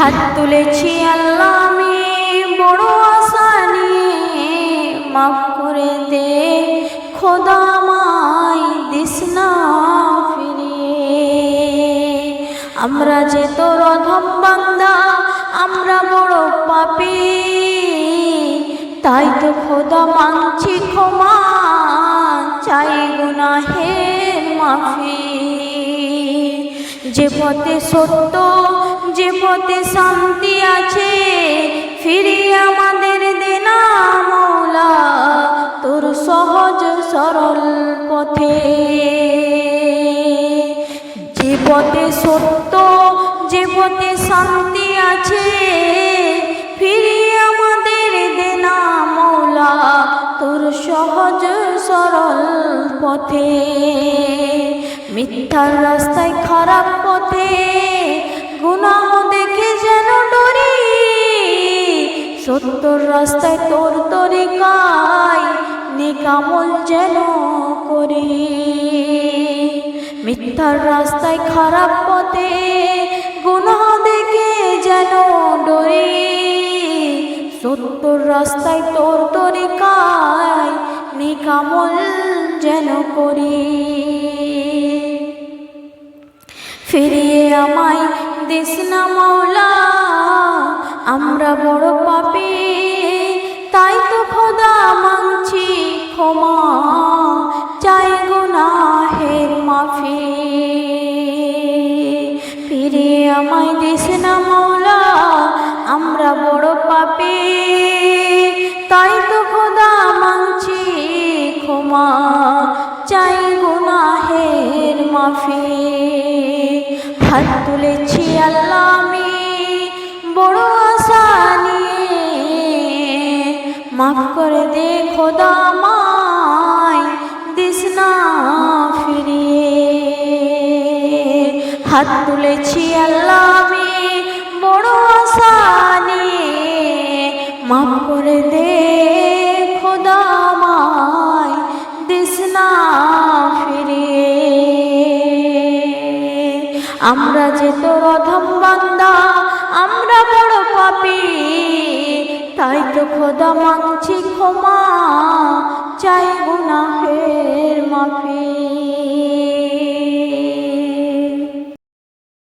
হাত তুলেছি আল্লাহ, আমি বড় আশা নিয়ে মাফ করে দে। খোদা মাই দিস না আমরা যে তোর অধম বান্দা, আমরা বড় পাপি। তাই তো খোদা মাংছি ক্ষমা চাই গুনাহের মাফি। যে পথে সত্য যে পথে শান্তি আছে ফিরিয়ে আমাদের দেনা মৌলা, তোর সহজ সরল পথে। যে পথে সত্য, যে পথে শান্তি আছে ফিরিয়ে আমাদের দেনা মৌলা, তোর সহজ সরল পথে। মিথ্যার রাস্তায় খারাপ পথে, গুনাহ সত্যর রাস্তায় তোর তরিকায় নিকামল যেন করি। মিথ্যার রাস্তায় খারাপ পথে গুনাহ দেখে যেন ডরি। সত্যর রাস্তায় তোর তরিকায় নিকামল যেন করি। ফিরিয়ে আমায় দিস না মৌলা, আমরা বড় পাপি। খোদা মাংছি ক্ষমা, চাই গুনাহের মাফি। ফিরিয়ে আমায় দিস না মৌলা, আমরা বড় পাপি। তাই তো খোদা মাংছি ক্ষমা, চাই গুনাহের মাফি। হাত তুলেছি আল্লাহ মাফ করে দে খোদা মাই দিস না ফিরিয়ে। হাত তুলেছি আল্লাহ আমি, বড় আশা নিয়ে। মাফ করে দে খোদা মাই দিস না ফিরিয়ে। আমরা যে তোর অধম বান্দা তাই তো খোদা মাংছি ক্ষমা চাই গুনাহের